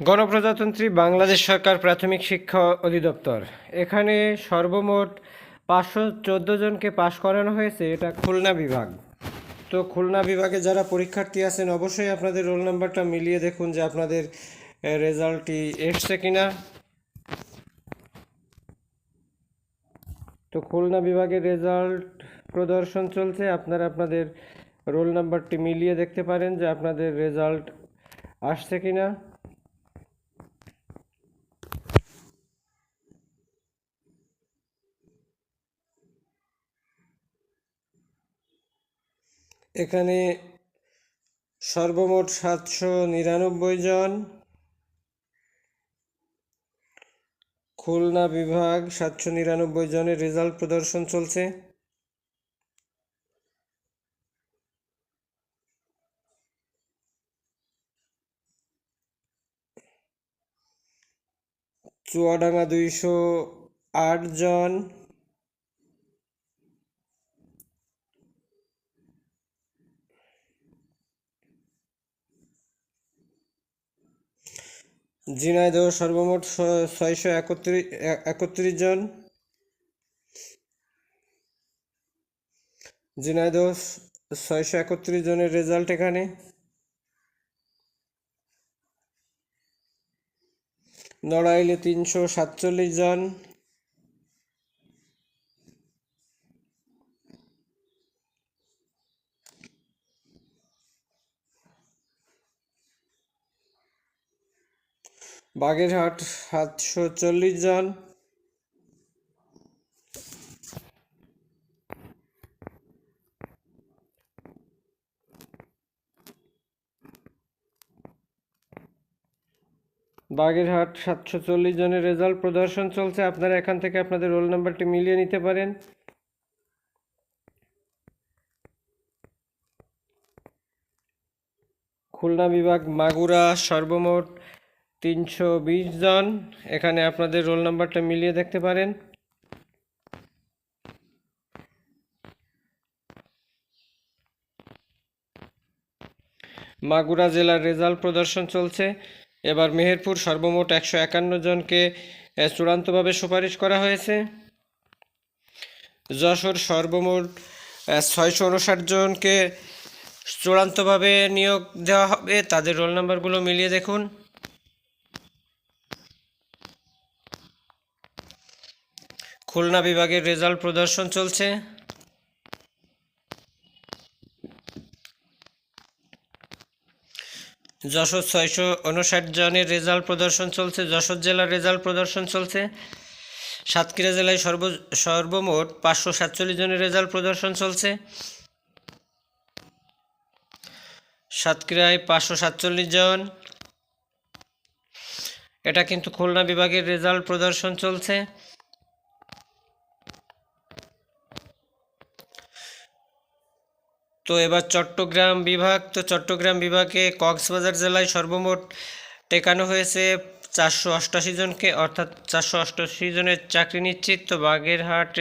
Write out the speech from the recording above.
গণপ্রজাতন্ত্রী বাংলাদেশ সরকার প্রাথমিক শিক্ষা অধিদপ্তর। এখানে সর্বমোট পাঁচশো চোদ্দ জনকে পাশ করানো হয়েছে, এটা খুলনা বিভাগ। তো খুলনা বিভাগে যারা পরীক্ষার্থী আছেন, অবশ্যই আপনাদের রোল নাম্বারটা মিলিয়ে দেখুন যে আপনাদের রেজাল্টটি এসছে কিনা। তো খুলনা বিভাগের রেজাল্ট প্রদর্শন চলছে, আপনারা আপনাদের রোল নাম্বারটি মিলিয়ে দেখতে পারেন যে আপনাদের রেজাল্ট আসছে কিনা। এখানে সর্বমোট সাতশো নিরানব্বই জন। খুলনা বিভাগ সাতশো নিরানব্বই জনের রেজাল্ট প্রদর্শন চলছে। চুয়াডাঙ্গা দুইশো আট জন। ঝিনাইদহ সর্বমোট ছয়শো একত্রিশ একত্রিশ জন। ঝিনাইদহ ছয়শো একত্রিশ জনের রেজাল্ট এখানে। নড়াইলে তিনশো সাতচল্লিশ জন। বাগেরহাট সাতশো চল্লিশ জন বাগেরহাট সাতশো চল্লিশ জনের রেজাল্ট প্রদর্শন চলছে। আপনারা এখান থেকে আপনাদের রোল নাম্বারটি মিলিয়ে নিতে পারেন। খুলনা বিভাগ মাগুরা সর্বমোট তিনশো বিশ জন। এখানে আপনাদের রোল নাম্বারটা মিলিয়ে দেখতে পারেন। মাগুরা জেলার রেজাল্ট প্রদর্শন চলছে। এবার মেহেরপুর সর্বমোট একশো একান্ন জনকে চূড়ান্তভাবে সুপারিশ করা হয়েছে। যশোর সর্বমোট ছয়শো উনষাট জনকে চূড়ান্তভাবে নিয়োগ দেওয়া হবে। তাদের রোল নাম্বারগুলো মিলিয়ে দেখুন। খুলনা বিভাগের রেজাল্ট প্রদর্শন চলছে। যশোর ছয়শো উনষাট জনের রেজাল্ট প্রদর্শন চলছে, যশোর জেলার রেজাল্ট প্রদর্শন চলছে। সাতক্ষীরা জেলায় সর্ব, সর্বমোট পাঁচশো সাতচল্লিশ জনের রেজাল্ট প্রদর্শন চলছে। সাতক্ষীরায় পাঁচশো সাতচল্লিশ জন। এটা কিন্তু খুলনা বিভাগের রেজাল্ট প্রদর্শন চলছে। তো এবার চট্টগ্রাম বিভাগ, তো চট্টগ্রাম বিভাগে কক্সবাজার জেলায় সর্বমোট টেকানো হয়েছে চারশো জনকে, অর্থাৎ চারশো জনের চাকরি নিশ্চিত। তো বাগেরহাট